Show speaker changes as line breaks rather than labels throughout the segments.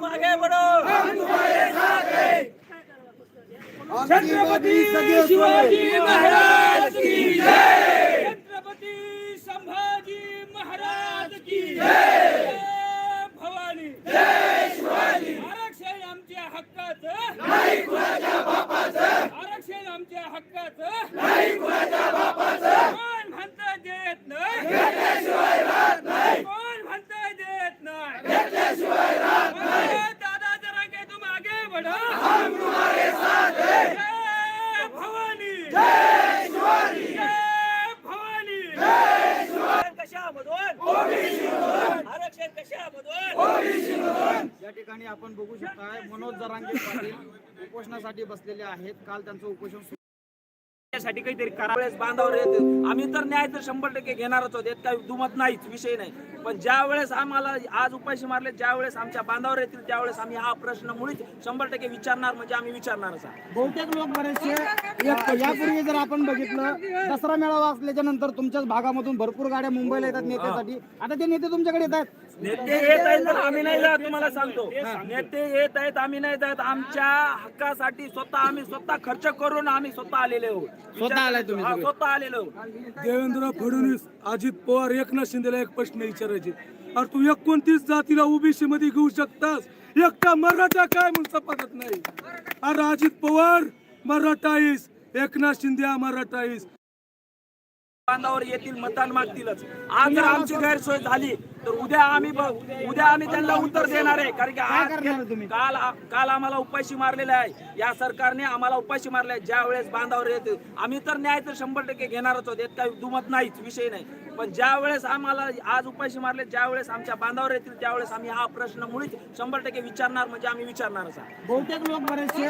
तुम आगे बढ़ो.
छत्रपती शिवाजी महाराज की जय. छत्रपती संभाजी महाराज की जय. भवानी. जय शिवाजी. आरक्षण आमच्या हक्काचं. नाही कुणाच्या बापाचं. आरक्षण आमच्या हक्काचं. नाही कुणाच्या बापाचं. कोण म्हणतं देत नाही. घेतल्याशिवाय राहत नाही कोण म्हणतं देत नाही घेतल्याशिवाय राहत नाही. दादा जरा के तुम आगे बढ़ो. हम तुम्हारे साथ हैं. जय भवानी. जय शिवाजी जय भवानी.
कशामधून? आरक्षण कशामधून?
या ठिकाणी आपण बघू शकता मनोज जरांगे पाटील उपोषणासाठी बसलेले आहेत. काल त्यांचं उपोषण सुरू
साठी काहीतरी करावेळेस बांधावर येते. आम्ही तर न्याय तर शंभर टक्के घेणारच आहोत. यात काही दुमत नाहीच विषय नाही. पण ज्या वेळेस आम्हाला आज उपाशी मारले ज्या वेळेस आमच्या बांधावर येतील त्यावेळेस आम्ही हा प्रश्न मुळीच शंभर टक्के विचारणार म्हणजे आम्ही विचारणारच
बहुतेक लोक बरेचसे यापूर्वी जर आपण बघितलं दसरा मेळावा असल्याच्या नंतर तुमच्याच भागामधून भरपूर गाड्या मुंबईला येतात नेत्यासाठी. आता ते नेते तुमच्याकडे येत आहेत.
नेते येत आहेत तर आम्ही नाही जात तुम्हाला सांगतो. नेते येत आहेत आम्ही नाही जात. आमच्या हक्कासाठी स्वतः आम्ही स्वतः खर्च करून आम्ही स्वतः आलेले आहोत.
स्वतः आलाय तुम्ही
हा,
सगळे?
स्वतः आलेलो. आहोत.
देवेंद्र फडणवीस अजित पवार एकनाथ शिंदेला एक प्रश्न विचारायचे. अरे तू एकोणतीस जातीला ओबीसी मध्ये घेऊ शकतास. एकटा मराठा काय म्हणून सपाकत नाही? अरे अजित पवार मराठा आहेस एकनाथ शिंदे हा मराठा आहेस
बांधावर येतील मतदान मागतीलच. आज जर आमची गैरसोय झाली तर उद्या आम्ही उद्या आम्ही त्यांना उत्तर देणार आहे. कारण की आज? काल काल आम्हाला उपाशी मारलेला आहे. या सरकारने आम्हाला उपाशी मारले आहे. ज्या वेळेस बांधावर येते आम्ही तर न्याय तर शंभर टक्के घेणारच आहोत. यात काही दुमत नाहीच विषय नाही. पण ज्या वेळेस आम्हाला आज उपाशी मारले ज्या वेळेस आमच्या बांधावर येतील त्यावेळेस आम्ही हा प्रश्न मुळीच शंभर टक्के विचारणार म्हणजे आम्ही विचारणारच आहे
बहुतेक लोक बरेचसे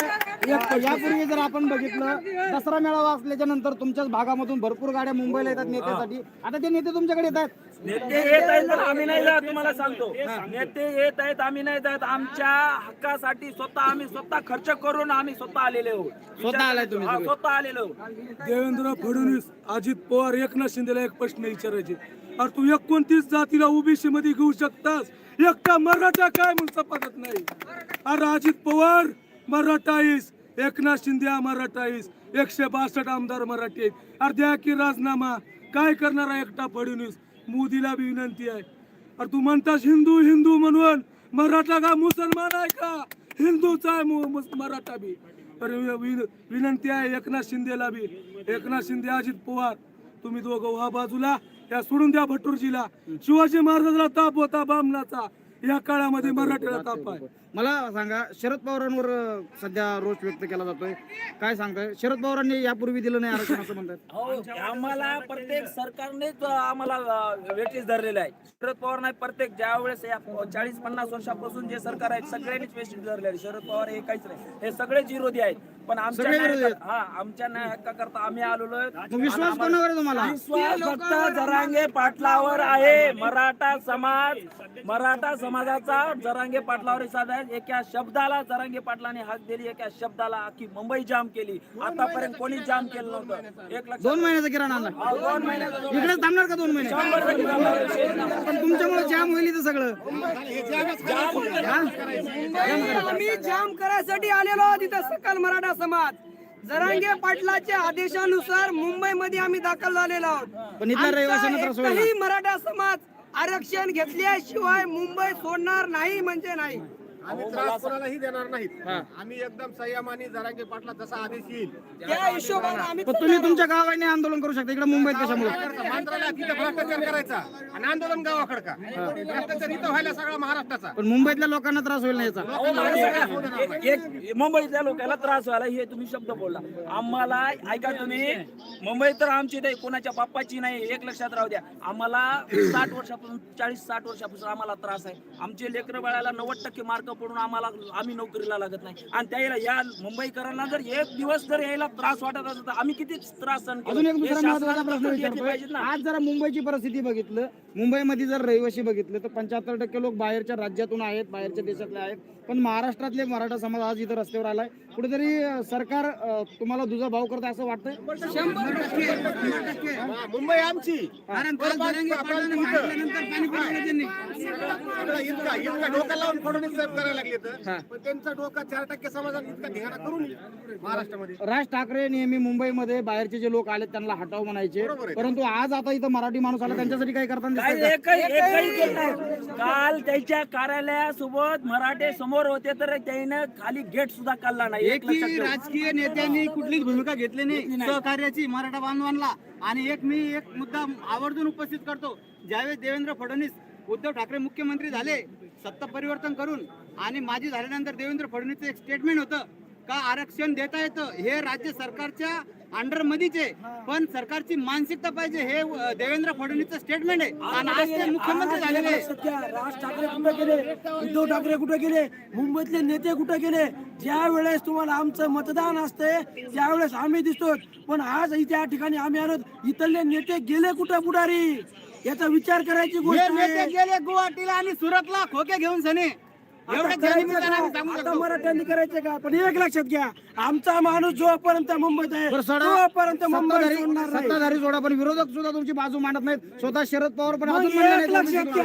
यापूर्वी जर आपण बघितलं दसरा मेळावा असल्याच्या नंतर तुमच्याच भागामधून भरपूर गाड्या मुंबईला येतात नेत्यासाठी. आता ते नेते तुमच्याकडे येत आहेत.
नेते येत आहेत तर आम्ही नाही जात तुम्हाला सांगतो. नेते येत आहेत आम्ही नाही जात. आमच्या हक्कासाठी स्वतः आम्ही स्वतः खर्च करून आम्ही स्वतः आलेले आहोत.
स्वतः आलाय तुम्ही
हा,
सगळे?
स्वतः आलेलो आहोत.
देवेंद्र फडणवीस अजित पवार एकनाथ शिंदेला एक प्रश्न विचारायचे. अरे तू एकोणतीस जातीला ओबीसी मध्ये घेऊ शकतास. एकटा मराठा काय म्हणून सपाकत नाही? अरे अजित पवार मराठा आहेस एकनाथ शिंदे हा मराठा आहेस एकशे बासष्ट आमदार मराठी आहेत. अरे द्या की राजीनामा. काय करणार आहे एकटा फडणवीस? मोदीला बी विनंती आहे. अरे तू म्हणतास हिंदू हिंदू म्हणून. मराठा का मुसलमान आहे का? हिंदूचा आहे मराठा बी. अरे विनंती आहे एकनाथ शिंदेला बी. एकनाथ शिंदे अजित पवार. तुम्ही दोघं व्हा बाजूला. या सोडून द्या भटूरजीला. शिवाजी महाराजाला ताप होता बामणाचा. या काळामध्ये मराठ्याला ताप आहे.
मला सांगा शरद पवारांवर सध्या रोष व्यक्त केला जातोय. काय सांगताय? शरद पवारांनी यापूर्वी दिलं नाही आरक्षण असं म्हणतात
हो आम्हाला प्रत्येक सरकारनेच आम्हाला वेटीस धरलेलं आहे. शरद पवार नाही प्रत्येक ज्या वेळेस या चाळीस पन्नास वर्षापासून जे सरकार आहेत सगळ्यांनीच वेटीस धरले आहे. शरद पवार हे काहीच नाही. हे सगळेच विरोधी आहेत. पण आमच्या
सगळे विरोधी
न्याय- हा आमच्या न्याय हक्काकरता आम्ही आलेलो आहे
मग विश्वास कोणावर आहे तुम्हाला?
विश्वास फक्त जरांगे पाटलावर आहे. मराठा समाज मराठा समाजाचा जरांगे पाटलावर विश्वास आहे एका शब्दाला जरांगे पाटलाने हाक दिली एका शब्दाला अख्खी मुंबई जाम केली. आतापर्यंत कोणी जाम केलं नव्हतं. एक लक्षात
दोन महिन्याचा किराणा आणला.
दोन महिन्याचा
इकडे थांबणार का दोन महिने?
शंभर टक्के नाही.
पण तुमच्यामुळे जाम होईल इथं सगळं.
आम्ही जाम करायसाठी आलेलो आहोत इथं सकल मराठा समाज. जरांगे पाटलाच्या आदेशानुसार मुंबईमध्ये आम्ही दाखल झालेलो आहोत.
पण इथल्या रहिवाशांना त्रास
आमचा
होईल
एकही मराठा समाज आरक्षण घेतल्याशिवाय मुंबई सोडणार नाही म्हणजे नाही.
आम्ही त्रास कोणालाही देणार नाहीत. आम्ही एकदम संयमाने जरांगे पाटला जसा आदेश येईल.
त्या हिशोबाने आम्ही
पण तुम्ही तुमच्या गावाने आंदोलन करू शकता. इकडे मुंबईत कशामुळे?
तिथे भ्रष्टाचार करायचा. आणि आंदोलन गावाकडे का? भ्रष्टाचार इथं व्हायला सगळा महाराष्ट्राचा.
पण मुंबईतल्या लोकांना त्रास होईल नाही याचा?
एक- एक मुंबईतल्या लोकांना त्रास व्हायला हे तुम्ही शब्द बोलला. आम्हाला ऐका तुम्ही मुंबई तर आमची नाही कोणाच्या बाप्पाची नाही एक लक्षात राहू द्या. आम्हाला साठ वर्षापासून चाळीस साठ वर्षापासून आम्हाला त्रास आहे. आमचे लेकर बाळाला नव्वद टक्के मार्क पडून आम्हाला आम्ही नोकरीला लागत नाही. आणि त्याला या मुंबईकरांना जर एक दिवस जर यायला त्रास वाटत असेल तर आम्ही किती त्रास सहन?
अजून एक दुसरा
महत्त्वाचा
प्रश्न विचारतोय. आज जरा मुंबईची परिस्थिती बघितलं मुंबईमध्ये जर रहिवासी बघितलं तर पंच्याहत्तर टक्के लोक बाहेरच्या राज्यातून आहेत बाहेरच्या देशातले आहेत. पण महाराष्ट्रातले मराठा समाज आज इथं रस्त्यावर आलाय. कुठेतरी सरकार अं, तुम्हाला दुजा भाव करत असं वाटतंय?
हा, मुंबई आमची.
कारण
काल जरांगे पाटलांनी इतका इतका डोका लावून फडणवीस साहेब करायला लागले तर. पण त्यांचा डोका चार टक्के समाजात इतका धिंगाणा करून महाराष्ट्रामध्ये.
राज ठाकरे नेहमी मुंबईमध्ये बाहेरचे जे लोक आले त्यांना हटाव म्हणायचे.
बरोबर आहे.
परंतु आज आता इथं मराठी माणूस आला त्यांच्यासाठी काही करताना
काय
दिसतंय का?
एकही एकही केलं नाही. काल त्यांच्या कार्यालयासोबत मराठे समोर होते तर त्याने खाली गेट सुद्धा काढला नाही.
एकही
ठेव.
राजकीय नेत्यांनी कुठलीच भूमिका घेतली नाही. सहकार्याची मराठा बांधवांना. आणि एक मी एक मुद्दा आवर्जून उपस्थित करतो. ज्यावेळेस देवेंद्र फडणवीस उद्धव ठाकरे मुख्यमंत्री झाले सत्ता परिवर्तन करून आणि माजी झाल्यानंतर देवेंद्र फडणवीसचं एक स्टेटमेंट होतं का आरक्षण देता येतं हे राज्य सरकारच्या अंडर मध्येच आहे. पण सरकारची मानसिकता पाहिजे हे देवेंद्र फडणवीसचं स्टेटमेंट आहे. आणि आज ते मुख्यमंत्री झालेले आहे.
राज ठाकरे कुठे गेले? उद्धव ठाकरे कुठे गेले? मुंबईतले नेते कुठे गेले? ज्या वेळेस तुम्हाला आमचं मतदान असते त्यावेळेस आम्ही दिसतो पण आज इथे या ठिकाणी आम्ही आलो इथले नेते गेले कुठे पुढारी? याचा विचार करायची
हे
गोष्ट
नेते
आहे.
गेले गुवाहाटीला आणि सुरतला खोके घेऊन सने.
आता
आम्ही? सांगू शकतो
मराठ्यांनी करायचं का पण एक लक्षात घ्या आमचा माणूस जोपर्यंत मुंबईत आहे
बरं, सोडा.
तोपर्यंत मुंबई
सत्ताधारी
सोडणार नाही
सत्ताधारी सोडा पण विरोधक सुद्धा तुमची बाजू मांडत नाहीत स्वतः शरद पवार पण
मग
अजून म्हणले
एक
नाहीत
लक्षात घ्या.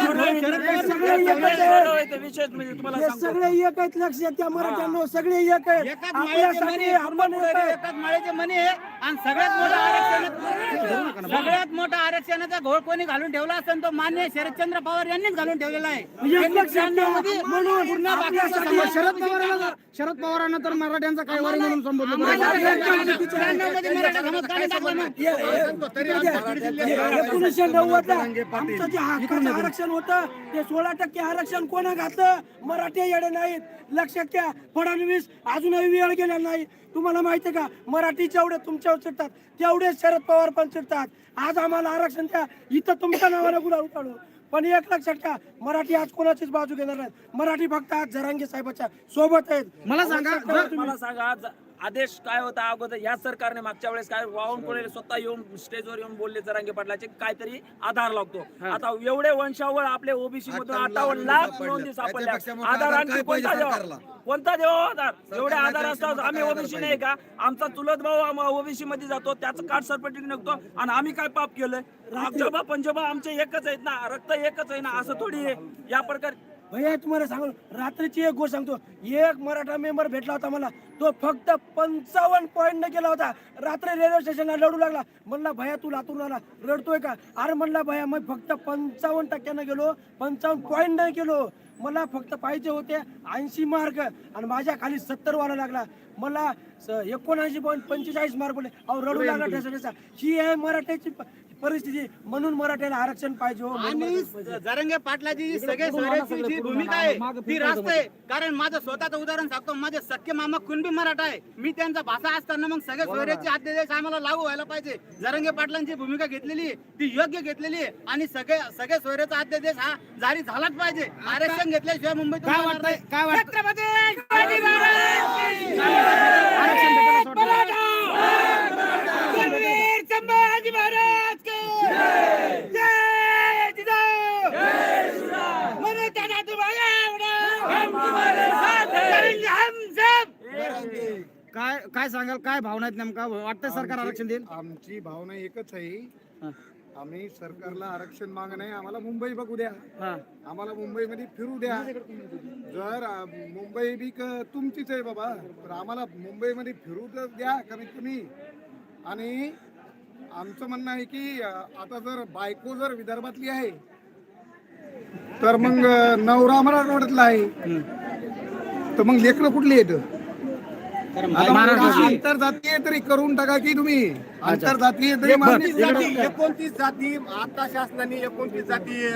आम्ही
हे सगळे
सगळे
एकच आहे.
इथे विशेष म्हणजे
हे सगळे एक आहेत लक्षात घ्या मराठ्यांनो सगळे एक आहेत
एकाच माळेचे मणी
आपल्यासाठी आपण एक आहे.
एकाच माळेचे मणी आहे आणि सगळ्यात मोठा आरक्षण सगळ्यात मोठा आरक्षणाचा घोळ कोणी घालून ठेवला असेल तो मान्य शरदचंद्र पवार यांनीच घालून ठेवलेला आहे
एक लक्षात घ्या.
शरद पवारांना शरद पवारांना तर मराठ्यांचा काही वारी म्हणून संबोधलं
एकोणीसशे नव्वद आमचं जे हक्काचं आरक्षण होतं ते सोळा टक्के आरक्षण कोणा घातलं? मराठी येडे नाहीत. लक्षात घ्या फडणवीस अजूनही वेळ गेला नाही. तुम्हाला माहिती आहे का? मराठी जेवढे तुमच्यावर चिडतात तेवढे शरद पवार पण चिडतात. आज आम्हाला आरक्षण द्या. इथं तुमच्या नावानं गुन्हा उठाडू पण एक लक्षात घ्या मराठी आज कोणाचीच बाजू घेणार नाहीत. मराठी फक्त आज जरांगे साहेबाच्या सोबत आहेत.
मला सांगा जर-
मला सांगा आज आदेश काय होता अगोदर? या सरकारने मागच्या वेळेस काय वाहून कोणी स्वतः येऊन स्टेजवर येऊन बोलले जरांगे पाटलाचे काहीतरी आधार लागतो. आता एवढे वंशावळ आपले ओबीसी मधून अठ्ठावन्न लाख नोंदी सापडल्या. आधार आणखी कोणता द्यावा कोणता द्यावा आधार? एवढे आधार असतात आम्ही ओबीसी नाही का? आमचा चुलत भाऊ ओबीसी मध्ये जातो त्याचं कार्ड सर्टिफिकेट निघतो आणि आम्ही काय पाप केलंय? पंजोबा आमचे एकच आहेत ना रक्त एकच आहे ना असं थोडी आहे. या प्रकारे
भैया तुम्हाला सांगू रात्रीची एक गोष्ट सांगतो. एक मराठा मेंबर भेटला होता मला. तो फक्त पंचावन्न पॉईंट न गेला होता. रात्री रेल्वे स्टेशनला रडू लागला. म्हणला भैया तू लातूर आला. रडतोय का? अरे म्हणला भैया मग फक्त पंचावन्न टक्क्यानं गेलो. पंचावन्न पॉईंट न गेलो. मला फक्त पाहिजे होते ऐंशी मार्क आणि माझ्या खाली सत्तर वाला लागला. मला एकोणऐंशी पॉईंट पंचेचाळीस मार्क पडले. अहो रडू लागला ठसा. ही आहे मराठ्याची परिस्थिती म्हणून मराठ्याला आरक्षण पाहिजे हो
आणि जरंगे पाटलाची जी सगळे सोयऱ्याची जी भूमिका आहे. ती रास्त आहे कारण माझं स्वतःचं उदाहरण सांगतो माझे सख्खे मामा कुणबी मराठा आहे मी त्यांचा भाषा असताना मग सगळे सोयऱ्याचे आद्यदेश आम्हाला लागू व्हायला पाहिजे. जरंगे पाटलांची भूमिका घेतलेली आहे ती योग्य घेतलेली आहे. आणि सगळे सगळे सोयऱ्याचा आद्यदेश हा जारी झालाच पाहिजे. आरक्षण घेतल्याशिवाय मुंबईत
काय वाटतंय? काय वाटतं
छत्रपती शिवाजी महाराज!
आरक्षण काय काय सांगाल? काय भावना आहेत नेमका? वाटतंय सरकार आरक्षण देईल?
आमची भावना एकच आहे. आम्ही सरकारला आरक्षण माग नाही आम्हाला मुंबई बघू द्या.
हा.
आम्हाला मुंबईमध्ये फिरू द्या. जर आ, मुंबई बी क- तुमचीच आहे बाबा. तर आम्हाला मुंबईमध्ये फिरू तर द्या कमीत कमी. आणि आमचं म्हणणं आहे की आता जर बायको जर विदर्भातली आहे तर मग नवरा मराठवाड्यातला आहे. तर मग लेकरं कुठली येत आंतरजातीय तरी करून टाका की तुम्ही. आंतरजातीय तरी मान्य
जाती एकोणतीस जाती आता शासनाने एकोणतीस जाती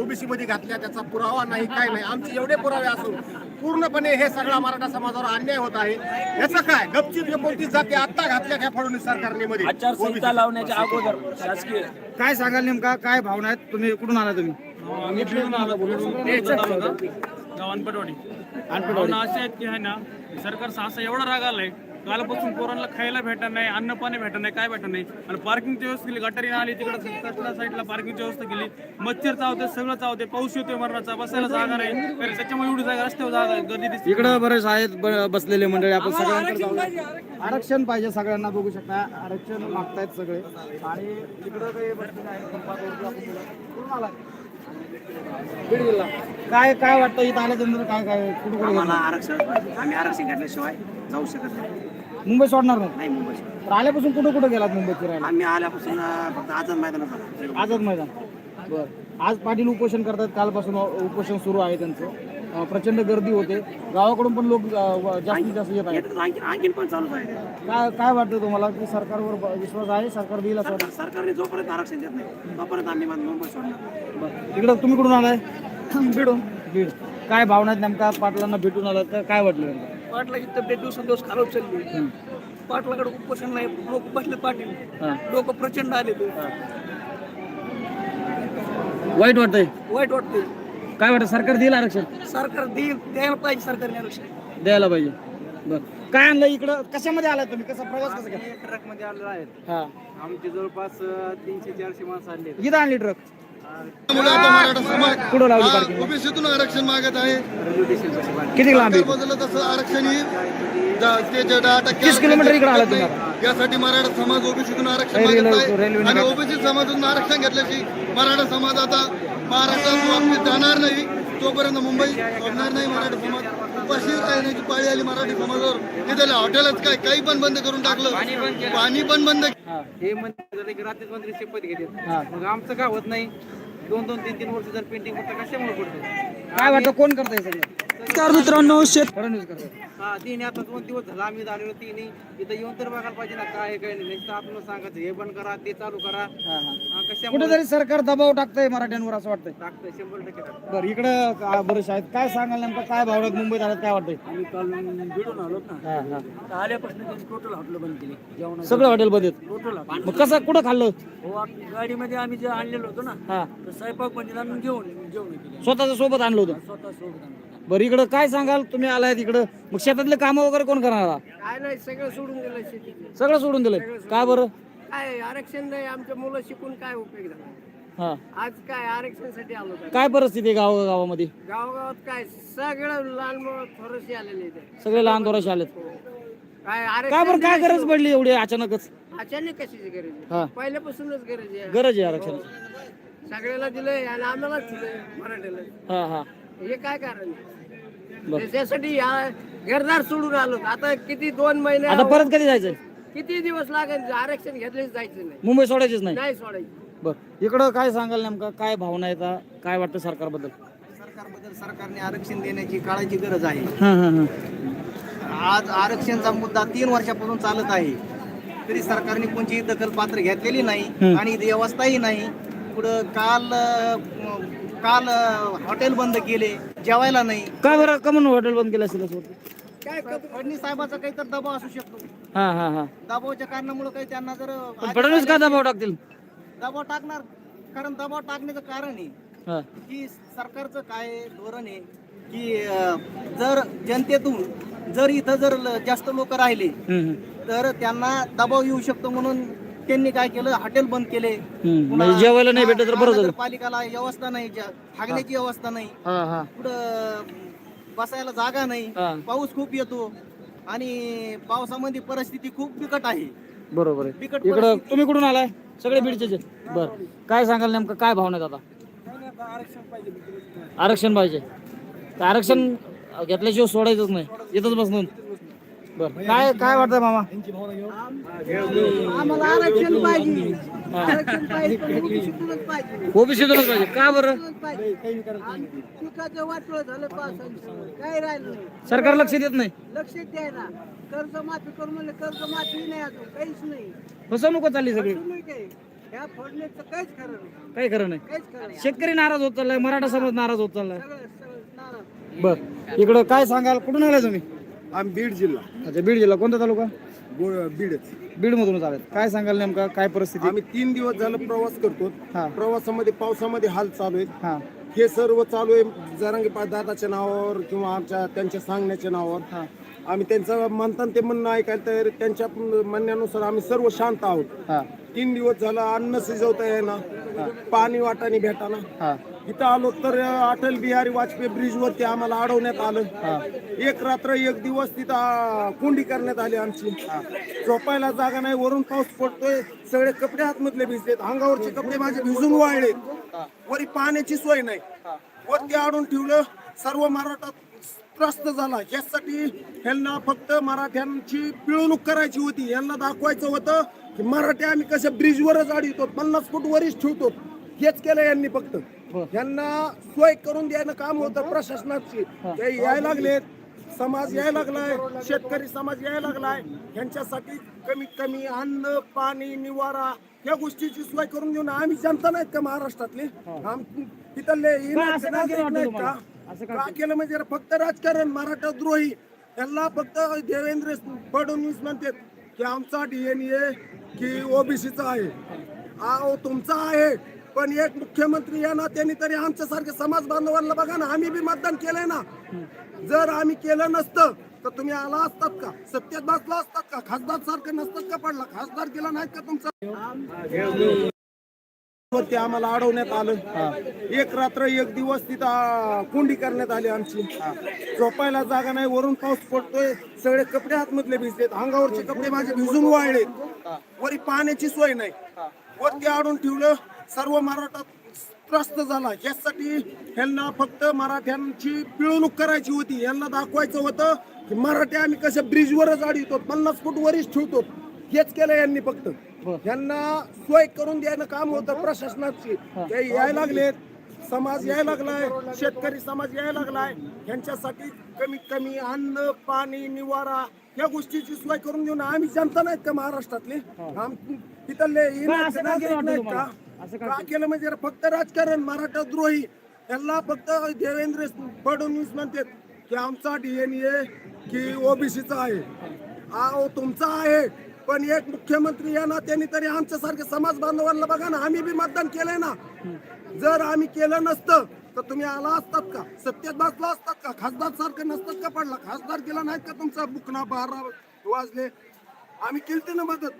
ओबीसी मध्ये घातल्या त्याचा पुरावा नाही काय नाही. आमचे एवढे पुरावे असून. पूर्णपणे हे सगळा मराठा समाजावर अन्याय होत आहे. याचं काय? गपचीप एकोणतीस जाती आता घातल्या त्या फडणवीस सरकारने मध्ये
आचारसंहिता लावण्याच्या अगोदर शासकीय.
काय सांगाल नेमका? काय भावना आहेत? तुम्ही कुठून आला तुम्ही?
गावांपटवाडी भावना अशा आहेत की आहे ना सरकारचा असा एवढा राग आलाय
कालपासून पोरांना खायला भेटत नाही अन्न पाणी भेटत नाही काय भेटत नाही. आणि पार्किंगची व्यवस्था केली गटारी आली तिकडे कटला साईडला पार्किंगची व्यवस्था केली. मच्छर चावते सगळं चावते पाऊस येतोय मरणाचा बसायला जागा नाही. तर त्याच्यामुळे एवढी जागा रस्त्यावर जागा आहे, गर्दी दिसते.
इकडं बरेच आहेत बसलेले मंडळी आपण सगळ्यांकडे जाऊया. आरक्षण. पाहिजे सगळ्यांना बघू शकता. आरक्षण मागतायत सगळे. आणि इकडं काही बसलेले आहेत काय काय वाटतं? इथं आल्याच्यानंतर काय काय कुठं कुठं
आम्हाला? आरक्षण. आम्ही आरक्षण घेतल्याशिवाय जाऊ शकत नाही.
मुंबई सोडणार नाही?
नाही मुंबई
तर आल्यापासून कुठं कुठं गेलात मुंबईत फिरायला?
आम्ही आल्यापासून अं, फक्त आझाद मैदानात आलो.
आझाद मैदान. बर. आज पाटील उपोषण करतात कालपासून उपोषण सुरू आहे त्यांचं. अं, प्रचंड गर्दी होते. गावाकडून पण लोक अं, व- जास्तीत जास्त येत आहेत.
आणखी आणखीन पण चालूच आहे.
काय काय वाटतं तुम्हाला? की सरकारवर ब- विश्वास आहे? सरकार देईल असं वाटतं?
सरकारने जोपर्यंत आरक्षण देत नाही तोपर्यंत आम्ही मुंबई सोडणार नाही.
बरं. इकडं तुम्ही कुठून आलाय? बीड. काय भावना आहेत नेमका? पाटलांना भेटून आलात तर काय वाटलं नेमकं?
पाटलाची तब्येत दिवसेंदिवस खालावत चालली. पाटलाकडे उपोषण नाही लोक बसले पाटील. लोक प्रचंड आले
वाईट वाटतंय?
वाईट वाटते
काय वाटतं सरकार देईल आरक्षण?
सरकार देईल द्यायला पाहिजे सरकारने आरक्षण.
द्यायला पाहिजे. बर. काय आणलं इकडं? कशामध्ये आलाय तुम्ही? कसा प्रवास कसा केला
ट्रकमध्ये आलेलो आहे
हा.
आमचे जवळपास तीनशे चारशे माणसं आले
इथं आणली ट्रक कुठं लावली पार्किंग
ओबीसीतून आरक्षण मागत आहे.
किती लांब आहे?
बदललं तसं आरक्षण ही द- ते जे दहा टक्के
तीस किलोमीटर इकडं आलं तुम्ही.
यासाठी मराठा समाज ओबीसीतून आरक्षण
रेल्वे-
मागत
रेल्वेने
आहे. आणि ओबीसी समाजातून आरक्षण घेतल्याची मराठा समाज आता महाराष्ट्रात वापस जाणार नाही. तोपर्यंत मुंबई सोडणार नाही मराठा समाज. उपाशी राहण्याची पाळी आली मराठी समाजावर. तिथे हॉटेलच काय? काही पण बंद करून टाकलं. पाणी पण बंद
हे मंत्री रात्रीच मंत्री शपथ. घेतात. मग आमचं काय होत नाही? दोन दोन तीन तीन वर्ष जर पेंटिंग कशामुळे पडतं?
काय वाटतं? कोण करतंय सगळं?
नमस्कार मित्रांनो शेत
हा तीन आता दोन दिवस झाला आम्ही आलेलो तिन्ही. इथं येऊन तर बघायला पाहिजे ना काय आहे, काय नाही. नुसतं आपण सांगायचं हे बंद करा ते चालू करा.
हा,
कशामुळे
कुठेतरी सरकार दबाव टाकतंय मराठ्यांवर असं वाटतंय.
टाकतंय शंभर टक्के टाकतंय.
बरं इकडं का- बरेच आहेत काय सांगाल नेमकं? काय भावनात मुंबईत आल्यात काय वाटतंय?
आम्ही काल भिडून आलो ना.
हा, हा.
तर आल्यापासून त्यांनी टोटल हॉटेल बंद केली. जेवण
सगळं हॉटेल बंद आहेत.
टोटल
मग कसं कुठं खाल्लं?
हो आप- गाडीमध्ये आम्ही जे आणलेलो होतो ना
हा.
तर स्वयंपाक बनवला आणि जेवण जेवण केले
स्वतःच्या सोबत आणलं होतं.
स्वतः सोबत आणलं
बरं इकडं काय सांगाल? तुम्ही आलाय इकडं मग शेतातले कामं वगैरे कोण करणार?
काय नाही सगळं सोडून शेती
सगळं सोडून दिलंय. काय बरं?
काय आरक्षण नाही आमच्या मुलं शिकून काय उपयोग झाला?
हा.
आज काय आरक्षणासाठी आलो काय
काय परिस्थिती आहे गाव गावामध्ये?
गावगावात काय सगळं लहान मुलं थोडीशी आलेले इथे
सगळे लहान दोराशी आलेत.
काय
काय बरं
आरक्षण
काय गरज पडली एवढी अचानकच?
अचानक कशाची गरज
हा.
आहे पहिल्यापासूनच गरज आहे.
गरज आहे आरक्षण.
सगळ्याला दिलंय आणि आम्हालाच दिलंय मराठीला
हा हा.
हे काय कारण
बरं.
त्याच्यासाठी या घरदार सोडून आलो. आता किती दोन महिने
आता परत कधी जायचंय?
किती दिवस लागेल? आरक्षण घेतलेच जायचं नाही.
मुंबई सोडायचीच नाही?
नाही सोडायचं.
बर. इकडं काय सांगाल नेमकं? काय भावना येतात काय वाटतं सरकारबद्दल?
सरकारबद्दल सरकारने आरक्षण देण्याची काळाची गरज आहे.
हां हां हां.
आज आरक्षणचा मुद्दा तीन वर्षापासून चालत आहे. तरी सरकारने कोणतीही दखल पात्र घेतलेली नाही आणि व्यवस्थाही नाही. पुढं काल अं, काल हॉटेल बंद केले जेवायला नाही.
काय बरं? का म्हणून हॉटेल बंद केलं असेल असं वाटतं
काय फडणवीस साहेबाचा काही तर दबाव असू शकतो.
हां हां हां.
दबावाच्या कारणामुळे काही त्यांना जर
पण फडणवीस का दबाव टाकतील?
दबाव टाकणार. कारण दबाव टाकण्याचं कारण आहे
हां.
की सरकारचं काय धोरण आहे की अं, जर जनतेतून जर इथं जर ल- जास्त लोक राहिले
हम्म, हम्म.
तर त्यांना दबाव येऊ शकतो म्हणून त्यांनी काय केलं? हॉटेल बंद केले.
म्हणजे जेवायला नाही भेटलं तर बरं झालं
पालिकाला व्यवस्था नाही ज्या- थागण्याची व्यवस्था नाही.
हां हां.
पुढं बसायला जागा नाही. पाऊस खूप येतो आणि पावसामध्ये परिस्थिती खूप बिकट आहे.
बरोबर आहे.
बिकट
इकडं तुम्ही कुठून आलाय? सगळे आहेत. बरं. काय सांगाल नेमकं? काय भावना आहेत आता? आरक्षण पाहिजे. तर आरक्षण घेतल्याशिवाय सोडायचंच नाही. बसणं बरं काय काय वाटतंय मामा?
आम्हाला आरक्षण पाहिजे. आरक्षण पाहिजे पण ओबीसीतूनच पाहिजे.
ओबीसीतूनच पाहिजे. का बरं?
पिकाचं वाटलं झालं पावसाने काय राहिलं नाही.
सरकार लक्ष देत नाही.
लक्ष द्यायला. कर्ज माफी करू म्हणलं कर्ज माफी नाही अजून काहीच नाही.
फसवणूक चालली सगळी.
तुम्ही काय ह्या फोडण्याचं काहीच खरं नाही.
काही खरं नाही.
काहीच खरं नाही.
शेतकरी नाराज होत चाललाय मराठा समाज नाराज होत चाललाय.
सगळं सगळं नाराज.
बर. इकडं काय सांगाल? कुठून आलाय तुम्ही?
आम्ही बीड जिल्हा.
अच्छा बीड जिल्हा. कोणता तालुका?
बीडच.
बीड मधूनच आलात. काय सांगाल नेमका? काय परिस्थिती?
आम्ही तीन दिवस झालं प्रवास करतो.
हा.
प्रवासामध्ये पावसामध्ये हाल चालू आहेत
हा.
हे सर्व चालू आहे. जरांगी दादाच्या नावावर किंवा आमच्या त्यांच्या सांगण्याच्या नावावर.
हा.
आम्ही त्यांचं म्हणतात ते म्हणणं ऐकायला तयार आहे. त्यांच्या म्हणण्यानुसार आम्ही सर्व शांत आहोत.
हा.
तीन दिवस झालं अन्न शिजवता येईना. पाणी वाटाने भेटाना.
हा.
इथं आलो तर अटल बिहारी वाजपेयी ब्रिज वरती आम्हाला अडवण्यात आलं. एक रात्र एक दिवस तिथं कोंडी करण्यात आली आमची. झोपायला जागा नाही वरून पाऊस पडतोय सगळे कपडे आतमधले भिजलेत अंगावरचे कपडे माझे भिजून वाळले वरी पाण्याची सोय नाही. वरती अडून ठेवलं सर्व मराठा त्रस्त झाला. यासाठी ह्यांना फक्त मराठ्यांची पिळवणूक करायची होती. यांना दाखवायचं होतं की मराठी आम्ही कशा ब्रिजवरच अडवतो पन्नास फूट वरीच ठेवतो. हेच केलं यांनी फक्त. यांना सोय करून द्यायचं काम होतं प्रशासनाची. ते यायला लागलेत. समाज यायला लागलाय. शेतकरी समाज यायला लागलाय. यांच्यासाठी कमीत कमी अन्न पाणी निवारा या गोष्टीची सोय करून देऊन आम्ही जनता नाहीत का महाराष्ट्रातली? आम- तिथले नागरिक नाहीत का? का केलं म्हणजे फक्त राजकारण मराठा द्रोही. यांना फक्त देवेंद्र फडणवीस म्हणतात की आमचा डीएनए की ओबीसीचा आहे. तुमचा आहे. पण एक मुख्यमंत्री या नात्याने तरी आमच्या सारख्या समाज बांधवांना बघा ना आम्ही बी मतदान केलंय ना. जर आम्ही केलं नसतं तर तुम्ही आला असतात का? सत्तेत बसला असतात का? खासदार सारखं नसतात का पडला? खासदार केला नाहीत का तुमचा? वरती आम्हाला अडवण्यात आलं. एक रात्र एक दिवस तिथं कोंडी करण्यात आली आमची. झोपायला जागा नाही वरून पाऊस पडतोय. सगळे कपडे आतमधले भिजलेत. अंगावरचे कपडे माझे भिजून वाळले वरी पाण्याची सोय नाही. वरती अडून ठेवलं. सर्व मराठा त्रस्त झाला. यासाठी ह्यांना फक्त मराठ्यांची पिळवणूक करायची होती. यांना दाखवायचं होतं की मराठी आम्ही कशा ब्रिजवरच अडवतो पन्नास फूट वरीच ठेवतो. हेच केलं यांनी फक्त. यांना सोय करून द्यायचं काम होतं प्रशासनाची. ते यायला लागलेत. समाज यायला लागलाय. शेतकरी समाज यायला लागलाय. यांच्यासाठी कमीत कमी अन्न पाणी निवारा या गोष्टीची सोय करून देऊन आम्ही जनता नाहीत का महाराष्ट्रातली? आम- तिथले का? का केलं म्हणजे फक्त राजकारण मराठा द्रोही यांना फक्त देवेंद्र फडणवीस म्हणतात की आमचा डीएनए की ओबीसीचा आहे. तुमचा आहे पण एक मुख्यमंत्री या नात्याने तरी आमच्या सारख्या समाज बांधवांना बघा ना आम्ही बी मतदान केलंय ना. जर आम्ही केलं नसतं तर तुम्ही आला असतात का? सत्तेत बसला असतात का? खासदार सारखं नसतात का पडला? खासदार केला नाहीत का तुमचा? बुकना बारा वाजले. आम्ही केलते ना मदत.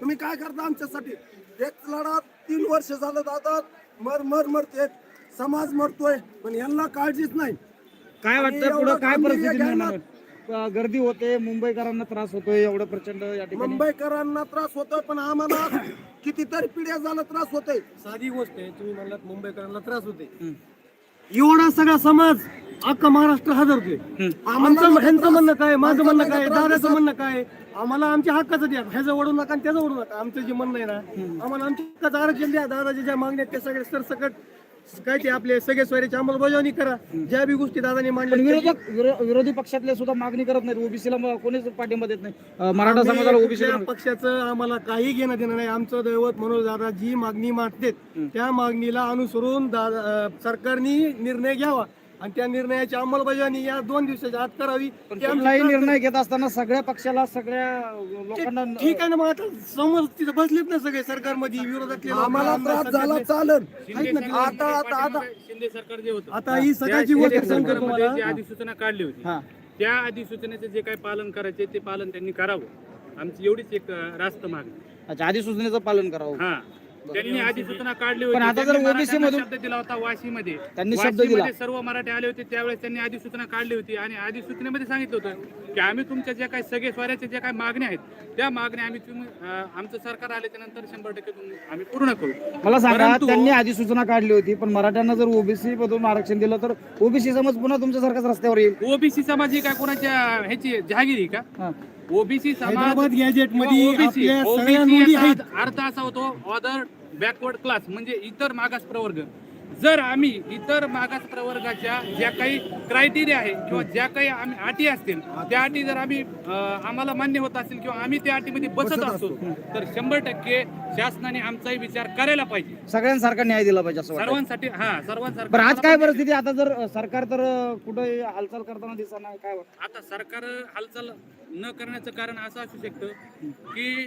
तुम्ही काय करता आमच्यासाठी? एक लढा तीन वर्ष झालं जातात मर मर मरते समाज मरतोय पण यांना काळजीच नाही.
काय वाटतं पुढे
एवढं
काय परिस्थिती? अं, गर्दी होते मुंबईकरांना त्रास होतोय एवढं प्रचंड या ठिकाणी.
मुंबईकरांना त्रास होतोय पण आम्हाला कितीतरी पिढ्या झाला त्रास होतोय.
साधी गोष्ट आहे तुम्ही म्हणलात मुंबईकरांना त्रास होते एवढा सगळा समाज अख्खा महाराष्ट्र हादरतोय. आमचं ह्यांचं म्हणणं काय? माझं म्हणणं काय? दादाचं म्हणणं काय? आम्हाला आमच्या हक्काचं द्या. ह्याचं ओढू नका आणि त्याचं ओढू नका. आमचं जे म्हणणं आहे ना आम्हाला आमच्या हक्काचं आरक्षण द्या. दादाच्या ज्या मागण्या आहेत त्या सगळे सरसकट काय ते आपले सगळे स्वैराची अंमलबजावणी करा. ज्या बी गोष्टी दादाने
पण
मांडल्या
विरोधक विरो- विरोधी पक्षातले सुद्धा मागणी करत नाहीत. ओबीसीला कोणीच पाठिंबा देत नाही. मराठा समाजाला
आम्ही
ओबीसी
पक्षाचं आम्हाला काही घेणं देणं नाही. आमचं दैवत मनोज दादा जी मागणी मागतात त्या मागणीला अनुसरून दादा अं, सरकारने निर्णय घ्यावा. आणि त्या निर्णयाची अंमलबजावणी या दोन दिवसाच्या आत करावी.
पण
ते आमचं
कुठलाही
प्रार्थना-
निर्णय घेत असताना सगळ्या पक्षाला सगळ्या लोकांना
ठीक आहे ना मग आता समोर तिथं बसलेत ना सगळे सरकारमध्ये विरोधातले लोकं,
आम्हाला
आमदार
त्रास झाला. चालन आता आता आता
शिंदे सरकार जे होतं.
आता ही सकाळची गोष्ट सांगतो
सरकारमध्ये
तुम्हाला.
जी अधिसूचना काढली होती
हा.
त्या अधिसूचनेचे जे काही पालन करायचे ते पालन त्यांनी करावं. आमची एवढीच एक अं, रास्त मागणी.
अच्छा अधिसूचनेचं पालन करावं.
हा. त्यांनी अधिसूचना काढली
पण आता जर
त्यांनी मराठ्यांना
मधून-
शब्द दिला होता वाशीमध्ये.
त्यांनी शब्द
वाशीमध्ये
दिला.
सर्व मराठी आले होते त्यावेळेस त्यांनी अधिसूचना काढली होती. आणि अधिसूचनेमध्ये सांगितलं होतं की आम्ही तुमच्या ज्या काही सगळे स्वराच्या ज्या काही मागण्या आहेत त्या मागण्या आम्ही तुम्ही अं, आमचं सरकार आल्याच्यानंतर शंभर टक्के तुम- आम्ही पूर्ण करू.
मला सांगा
परंतु-
त्यांनी अधिसूचना काढली होती पण मराठ्यांना जर ओबीसी मधून आरक्षण दिलं तर ओबीसी समज पुन्हा तुमच्या सारखाच रस्त्यावर येईल.
ओबीसी समाज ही काय कोणाच्या ह्याची जहागिरी का?
हा.
ओबीसी समाज
हैदराबाद गॅजेटमध्ये
ओबीसी.
आपल्या सगळ्या नोंदी
ओबीसी
आहेत.
अर्थ असा होतो अदर बॅकवर्ड क्लास म्हणजे इतर मागास प्रवर्ग. जर आम्ही इतर मागास प्रवर्गाच्या ज्या काही क्रायटेरिया आहे किंवा ज्या काही आम्ही अटी असतील त्या अटी जर आम्ही अं, आम्हाला मान्य होत असतील किंवा आम्ही त्या अटीमध्ये बसत असतो तर शंभर टक्के शासनाने आमचाही विचार करायला पाहिजे.
सगळ्यांसारखा न्याय दिला पाहिजे असं वाटतं
सर्वांसाठी हा सर्वांसाठी
बरं आज काय परिस्थिती आता जर अं, सरकार तर अं, कुठे हालचाल करताना दिसत नाही काय वाटतं?
आता सरकार हालचाल न करण्याचं कारण असं असू शकतं की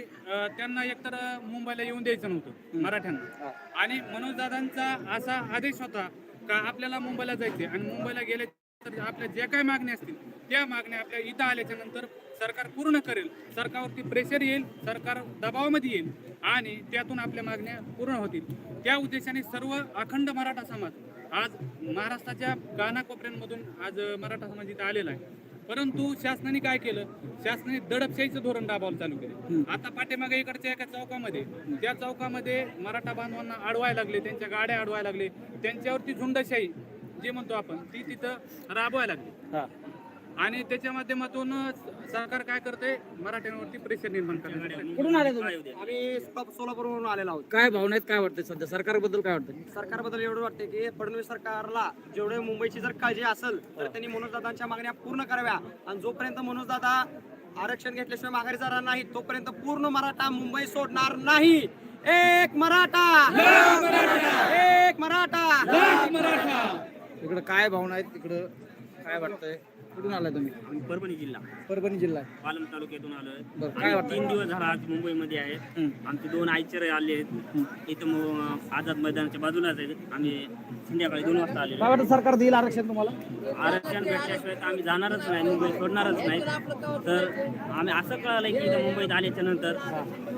त्यांना एकतर मुंबईला येऊन द्यायचं नव्हतं मराठ्यांना. आणि मनोज दादांचा असा आदेश होता का आपल्याला मुंबईला जायचे आणि मुंबईला गेले तर आपल्या ज्या काही मागण्या असतील त्या मागण्या आपल्या इथं आल्याच्यानंतर सरकार पूर्ण करेल. सरकारवरती प्रेशर येईल सरकार दबावामध्ये येईल आणि त्यातून आपल्या मागण्या पूर्ण होतील. त्या उद्देशाने सर्व अखंड मराठा समाज आज महाराष्ट्राच्या कानाकोपऱ्यांमधून आज मराठा समाज इथं आलेला आहे. परंतु शासनाने काय केलं? शासनाने दडपशाहीचं धोरण राबवायला चालू केलं. आता पाठीमागे इकडच्या एका चौकामध्ये त्या चौकामध्ये मराठा बांधवांना अडवायला लागले त्यांच्या गाड्या अडवायला लागले त्यांच्यावरती झुंडशाही जे म्हणतो आपण ती तिथं राबवायला लागली. आणि त्याच्या माध्यमातून सरकार काय करते मराठ्यांवरती प्रेशर निर्माण करण्यासाठी
कुठून आले तुम्ही?
आम्ही सोलापूरवरून आलेलो आहोत.
काय भावना आहेत? काय वाटतं सध्या? सरकारबद्दल काय वाटतं
सरकारबद्दल एवढं वाटतं की फडणवीस सरकारला जेवढे मुंबईची जर काळजी असेल तर त्यांनी मनोजदादांच्या मागण्या पूर्ण कराव्या. आणि जोपर्यंत मनोजदादा आरक्षण घेतल्याशिवाय माघारी जाणार नाही तोपर्यंत पूर्ण मराठा मुंबई सोडणार नाही. एक मराठा! एक मराठा!
इकडं काय भावना आहेत? इकडं काय वाटतंय? कुठून आलाय तुम्ही?
परभणी जिल्हा.
परभणी जिल्हा.
पालम तालुक्यातून आलोय.
बरं काय वाटतं
तीन दिवस झाला आज मुंबईमध्ये आहे. आमचे दोन आईचर आले आहेत. इथं मग आझाद मैदानाच्या बाजूलाच आहेत. आम्ही संध्याकाळी दोन वाजता आलेलो
काय वाटतं सरकार देईल आरक्षण तुम्हाला?
आरक्षण भेटल्याशिवाय तर आम्ही जाणारच नाही मुंबई सोडणारच नाही. तर आम्ही असं कळालंय की इथं मुंबईत आल्याच्यानंतर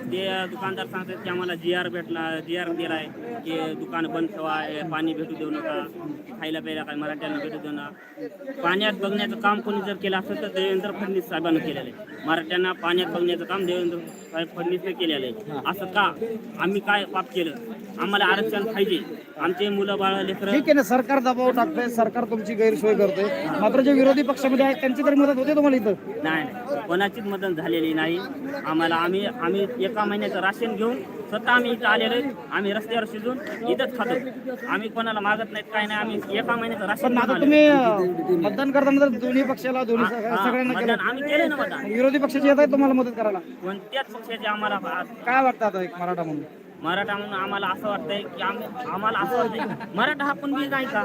ते दुकानदार सांगतात की आम्हाला जी आर भेटला जी आर दिलाय. की दुकान बंद ठेवा पाणी भेटू देऊ नका खायला प्यायला काय मराठ्यांना भेटू देऊ नका. पाण्यात बघण्याचं काम कोणी जर केलं असेल तर देवेंद्र फडणवीस साहेबांनी केलेलं आहे. मराठ्यांना पाण्यात बघण्याचं काम देवेंद्र साहेब फडणवीसने केलेलं आहे. असं का? आम्ही काय पाप केलं? आम्हाला आरक्षण पाहिजे. आमचे मुलं बाळ लेकरं
ठीक आहे ना सरकार दबाव टाकतंय सरकार तुमची गैरसोय करतोय. मात्र जे विरोधी पक्षामध्ये आहेत त्यांची तरी मदत होते तुम्हाला इथं?
नाही नाही. कोणाचीच मदत झालेली नाही. आम्हाला आम्ही आम्ही एका महिन्याचं राशन घेऊन स्वतः आम्ही इथं आलेलो आहे. आम्ही रस्त्यावर शिजून इथंच खातो. आम्ही कोणाला मागत नाहीत काय नाही. आम्ही एका महिन्याचं राशन
पण आता तुम्ही
आहे.
अं, मतदान करताना तर दोन्ही पक्षाला दोन्ही
हा,
सग- सगळ्यांना
मतदान आम्ही केले ना मतदान.
विरोधी पक्षाचे येत आहेत तुम्हाला मदत करायला?
कोणत्याच पक्षाचे आम्हाला
काय वाटतं आता एक मराठा म्हणून?
मराठा म्हणून आम्हाला असं वाटतंय की आम्ही आम्हाला असं वाटतंय मराठा हा कुणबी नाही का?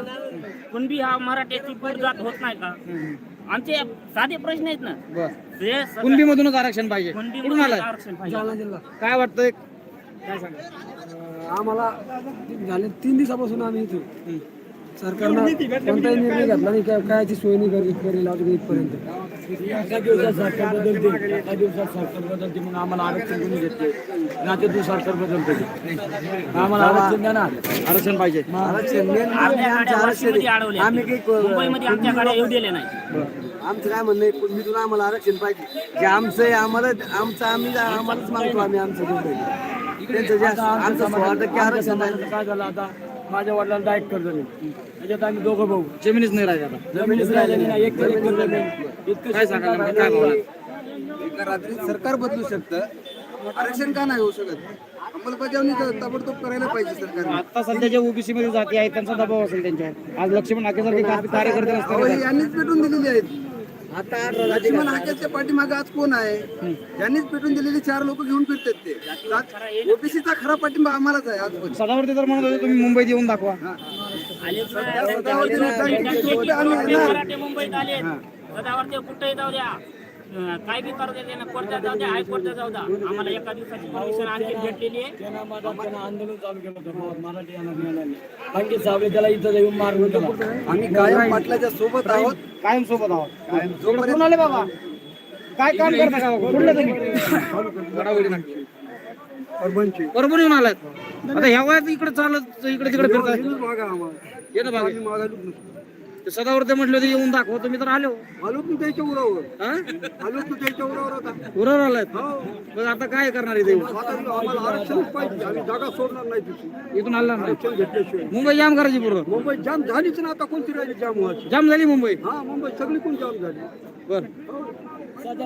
कुणबी हा मराठ्याची जात होत नाही का? आमचे साधे प्रश्न आहेत ना.
बर.
ते सगळं-
कुणबी मधूनच आरक्षण पाहिजे.
कुणबी
कुठून आलाय
आरक्षण पाहिजे.
काय वाटतंय काय सांगा?
आम्हाला झाले तीन दिवसापासून आम्ही इथे. सरकारनं कोणताही निर्णय घेतला नाही काय कायची सोय नाही करी करेल अजून इथपर्यंत. एका दिवसात सरकार बदलते एका दिवसात सरकार बदलते मग आम्हाला आरक्षण कोणी घेतले राज्यातून सरकार बदलते. आम्हाला आरक्षण द्या ना
आरक्षण पाहिजे.
आरक्षण main
आपल्या
आमचं आरक्षण आहे. आम्ही काही
मुंबईमध्ये आमच्या गाड्या येऊ दिले नाही.
आमचं काय म्हणणं आहे कुणबीतून आम्हाला आरक्षण पाहिजे. जे आमचं आहे आम्हाला आमचं आम्ही आम्हालाच मागतो आम्ही आमचं. त्यांचं जे आमचं आरक्षण काय झालं आता? माझ्या वडिलांना एक कर्ज नाही. त्याच्यात आम्ही दोघं भाऊ.
जमिनीच नाही राहिली आता.
जमिनीच राहिलेली नाही. एक तरी कर्ज नाही. इतकं
काय सांगा नेमकं काय भावना
एका रात्री सरकार बदलू शकतं. आरक्षण का नाही होऊ शकत? अंमलबजावणी तर ताबडतोब करायला पाहिजे सरकारने.
आता सध्या ज्या ओबीसी मध्ये जाती आहेत त्यांचा दबाव असेल त्यांच्यावर. आज लक्ष्मण हाकेसारखे का- कार्यकर्ते
हे यांनीच पेटून दिलेली आहेत. लक्ष्मण हाकेच्या पाठीमागे आज कोण आहे? यांनीच पेटून दिलेली चार लोक घेऊन फिरतात ते. ओबीसीचा खरा पाठिंबा आम्हालाच आहे आज पण.
सदावरती तर म्हणत होते तुम्ही मुंबईत येऊन दाखवा.
आले
सदावरती
आम्ही मराठे मुंबईत आले सदावरती कुठेही जाऊ द्या. काय बी करू द्या त्यांना कोर्टात जाऊ द्या हायकोर्टात जाऊ द्या आम्हाला एका दिवसाची परमिशन आणखी भेटलेली आहे.
आंदोलन चालू केलं होतं मराठी आणखी सावळे त्याला इथं येऊन मारून
आम्ही कायम पाटलाच्या सोबत आहोत.
कायम सोबत आहोत. कुठून आले बाबा? काय काम करता का कुठले तुम्ही. परभणीहून आलात आता ह्या वयात इकडे चालत इकडे तिकडे फिरताय. ये ना बागा ते सदावरती म्हटलं होते येऊन दाखव तुम्ही तर आलो.
आलो तू त्याच्या उरावर.
हा?
आलो तू त्याच्या उरावर आता.
उरावर आलात मग आता काय करणार इथे येऊन?
आता आम्हाला आरक्षणच पाहिजे. आम्ही जागा सोडणार नाही तिथे
इथून आला नाही.
आरक्षण घेतल्याशिवाय.
मुंबई जाम करायची पूर्ण.
मुंबई जाम झालीच ना आता कोणती राहिली जाम व्हायची?
जाम झाली मुंबई?
हा मुंबई सगळी कोण जाम झाली?
बर.
आता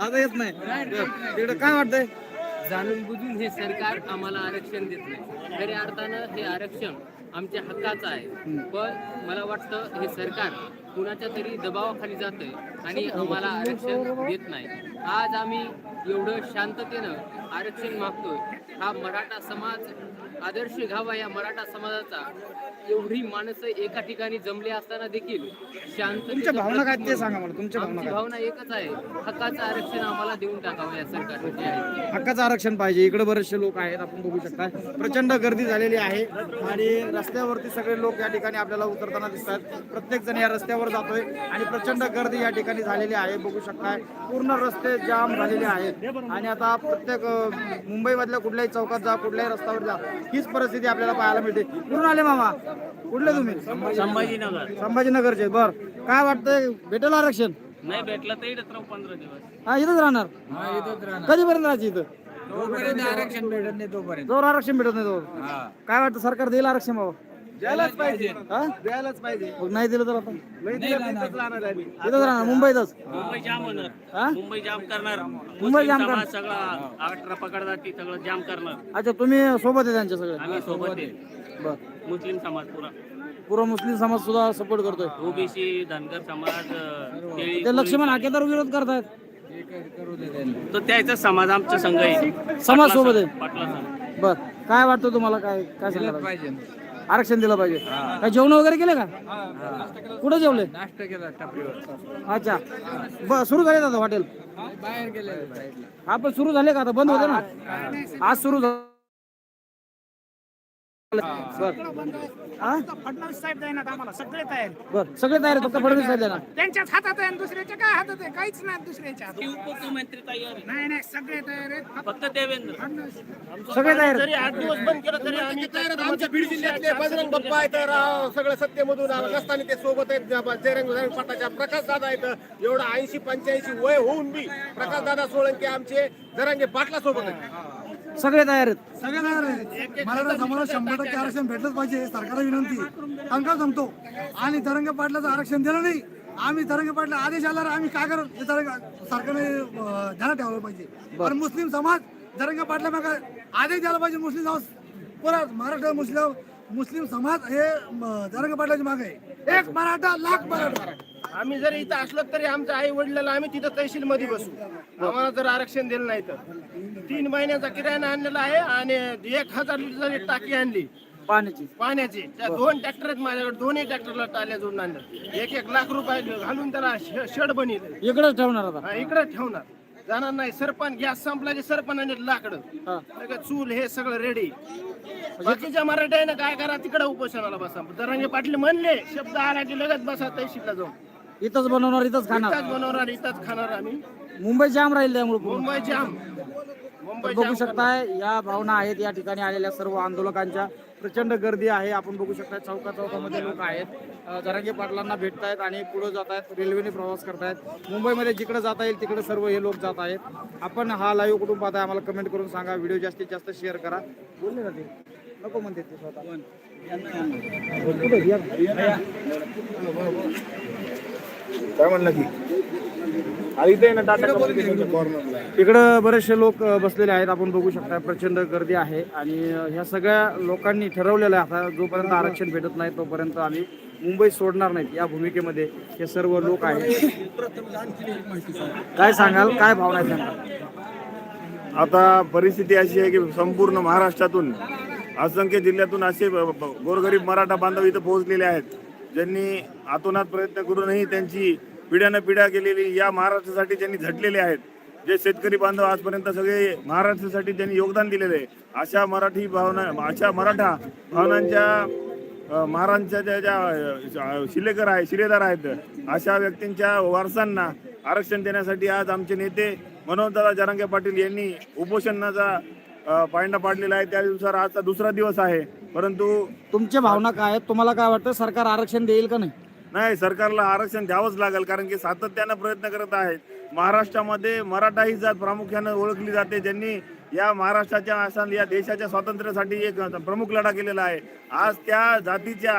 आता.
येत नाही. बरं. तिकडे काय वाटतंय?
जाणून बुजून हे सरकार आम्हाला आरक्षण देत नाही. खऱ्या अर्थानं हे आरक्षण आमच्या हक्काचं आहे. पण मला वाटतं हे सरकार कुणाच्या तरी दबावाखाली जातंय आणि आम्हाला आरक्षण देत नाही. आज आम्ही एवढं शांततेनं आरक्षण मागतोय. हा मराठा समाज आदर्श घ्यावा या मराठा समाजाचा एवढी माणसं एका ठिकाणी जमले असताना देखील शांत
तुमच्या भावना काय ते सांगा मला तुमच्या भावना
आमची
काय
भावना एकच आहे. हक्काचं आरक्षण आम्हाला देऊन टाकावं या सरकारने. जे आहे
हक्काचं आरक्षण पाहिजे. इकडे बरेचसे लोक आहेत आपण बघू शकता. प्रचंड गर्दी झालेली आहे आणि रस्त्यावरती सगळे लोक या ठिकाणी आपल्याला उतरताना दिसतात. प्रत्येक जण या रस्त्यावर जातोय आणि प्रचंड गर्दी या ठिकाणी झालेली आहे. बघू शकताय पूर्ण रस्ते जाम झालेले आहेत. आणि आता प्रत्येक अं, मुंबईमधल्या कुठल्याही चौकात जा कुठल्याही रस्त्यावर जा. हीच परिस्थिती आपल्याला पाहायला मिळते. कुठून आले मामा? कुठले तुम्ही?
संभाजीनगर.
संभाजीनगरचे. बर. काय वाटतंय? भेटेल आरक्षण?
नाही भेटला तर इकडे राहू पंधरा दिवस.
हा इथंच राहणार? कधीपर्यंत राहायची इथं?
आरक्षण भेटत नाही तोपर्यंत.
जोर आरक्षण भेटत नाही तो काय वाटतं? सरकार देईल आरक्षण बाबा?
द्यायलाच पाहिजे.
हा?
द्यायलाच पाहिजे.
मग नाही दिलं तर आता
नाही दिलं तर इथंच राहणार आहे आम्ही.
इथंच राहणार मुंबईतच.
मुंबई जाम होणार.
हा?
मुंबई जाम करणार.
मुंबई जाम करणार.
सगळं पकडतात ती सगळं जाम करणार.
अच्छा तुम्ही सोबत आहे त्यांच्या सगळे
आम्ही सोबत आहे.
बर.
मुस्लिम समाज पुरा.
पूर्ण मुस्लिम समाज सुद्धा सपोर्ट करतोय.
ओबीसी धनगर समाज अं, केळी-
ते लक्ष्मण हाकेदार विरोध करतायत.
तो त्याचा समाज आमच्या संघ आहे.
समाज सोबत आहे.
पाटला संघ
बर. काय वाटतं तुम्हाला? काय काय सांगायला पाहिजे आरक्षण दिलं पाहिजे. काय जेवण वगैरे केले का? कुठे जेवले?
नाश्ता केला टपरीवर
अच्छा. ब सुरू झाले आता हॉटेल?
बाहेर गेले.
हा पण सुरू झाले का आता? बंद होते ना? आज सुरू झालं?
फडणवीस साहेब देणार आम्हाला सगळे तयार.
बर सगळे तयार आहेत फक्त फडणवीस साहेब देणार.
त्यांच्याच हातात आहे आणि दुसऱ्याच्या काय हातात आहे? काहीच नाही दुसऱ्याच्या हातात.
उपमुख्यमंत्री तयार आहे.
नाही नाही सगळे तयार आहेत.
फक्त देवेंद्र.
सगळे तयार
जरी आठ दिवस बंद केलं तरी आम्ही आमच्या बीड जिल्ह्यातले बजरंग बाप्पा आहेत राव, सगळं सत्तेमधून नसताना ते सोबत आहेत. जयरंग जयरंग पाटाच्या प्रकाश दादा आहेत. एवढं ऐंशी पंच्याऐंशी वय होऊन बी प्रकाश दादा सोळंके आमचे जरांगे पाटला सोबत आहेत
सगळे तयार आहेत.
सगळे तयार आहे मराठा समाजाला शंभर टक्के आरक्षण भेटलंच पाहिजे सरकारला विनंती. अंका सांगतो आणि तरंग पाटलाचं आरक्षण दिलं नाही. आम्ही तरंग पाटला आदेश आला आम्ही काय करत हे तरंग सरकारने ध्यानात ठेवलं पाहिजे. पण मुस्लिम समाज तरंग पाटला मग आदेश द्यायला पाहिजे मुस्लिम समाज. पुरा महाराष्ट्र मुस्लिम मुस्लिम समाज हे तरंग पाटलाची मागे आहे. एक मराठा लाख मराठा.
आम्ही जर इथं असलो तरी आमच्या आई वडिलांना आम्ही तिथं तहसील मध्ये बसू. आम्हाला जर आरक्षण दिलं नाही तर. तीन महिन्याचा किराणा आणलेला आहे आणि एक हजार लिटर टाकी आणली.
पाण्याची.
पाण्याची. त्या दोन ट्रॅक्टर आहेत माझ्याकडे. दोन्ही ट्रॅक्टरला टाल्या जोडून आणलं एक एक लाख रुपये घालून त्याला श- शेड बनवलं.
इकडेच ठेवणार आता.
इकडे ठेवणार. जाणार नाही. सरपण गॅस संपला की सरपण आणि लाकडं.
हा.
लगेच चूल हे सगळं रेडी बाकीच्या मराठ्यानं काय करा तिकडे उपोषणाला बसा. दरांगे पाटील म्हणले शब्द आला की लगेच बसा तहसीलला जाऊन.
इथंच बनवणार इथंच खाणार.
इथंच बनवणार इथंच खाणार आम्ही.
मुंबई जाम राहील त्यामुळे पूर्ण.
मुंबई जाम. मुंबई
बघू
जाम
शकताय या भावना आहेत या ठिकाणी आलेल्या सर्व आंदोलकांच्या. प्रचंड गर्दी आहे. आपण बघू शकता चौका चौकामध्ये लोक आहेत. अं, जरांगे पाटलांना भेटतायत आणि पुढे जात आहेत रेल्वेने प्रवास करतायत. मुंबईमध्ये जिकडे जाता येईल तिकडे सर्व हे लोक जात आहेत. आपण हा लाईव्ह कुठून पाहताय आम्हाला कमेंट करून सांगा. व्हिडिओ जास्तीत जास्त शेअर करा. बोलले ना ते. नको म्हणते ते स्वतः. कुठे या.
काय म्हणलं की?
इकडं बरेचसे लोक बसलेले आहेत. आपण बघू शकता प्रचंड गर्दी आहे. आणि ह्या सगळ्या लोकांनी ठरवलेलं आहे आता जोपर्यंत आरक्षण भेटत नाही तोपर्यंत आम्ही मुंबई सोडणार नाहीत. या भूमिकेमध्ये हे सर्व लोक आहेत. काय सांगाल? काय भावना आहे सांगा
आता परिस्थिती अशी आहे की संपूर्ण महाराष्ट्रातून असंख्य जिल्ह्यातून असे गोरगरीब मराठा बांधव इथं पोहोचलेले आहेत ज्यांनी आतोनात प्रयत्न करूनही त्यांची पिढ्यानं पिढ्या गेलेली या महाराष्ट्रासाठी त्यांनी झटलेले आहेत जे शेतकरी बांधव आजपर्यंत सगळे महाराष्ट्रासाठी त्यांनी योगदान दिलेले आहे अशा मराठी भावना अशा मराठा भावनांच्या महाराजांच्या ज्या ज्या शिलेकर आहे शिलेदार आहेत अशा व्यक्तींच्या वारसांना आरक्षण देण्यासाठी आज आमचे नेते मनोजदादा जरांगे पाटील यांनी उपोषणाचा पायंडा पाडलेला आहे. त्यानुसार आजचा दुसरा दिवस आहे. परंतु
तुमच्या भावना काय आहेत? तुम्हाला काय वाटतं? सरकार आरक्षण देईल का नाही?
नाही सरकारला आरक्षण द्यावंच लागेल कारण की सातत्यानं प्रयत्न करत आहेत. महाराष्ट्रामध्ये मराठा ही जात प्रामुख्यानं ओळखली जाते ज्यांनी या महाराष्ट्राच्या या देशाच्या स्वातंत्र्यासाठी एक प्रमुख लढा केलेला आहे. आज त्या जातीच्या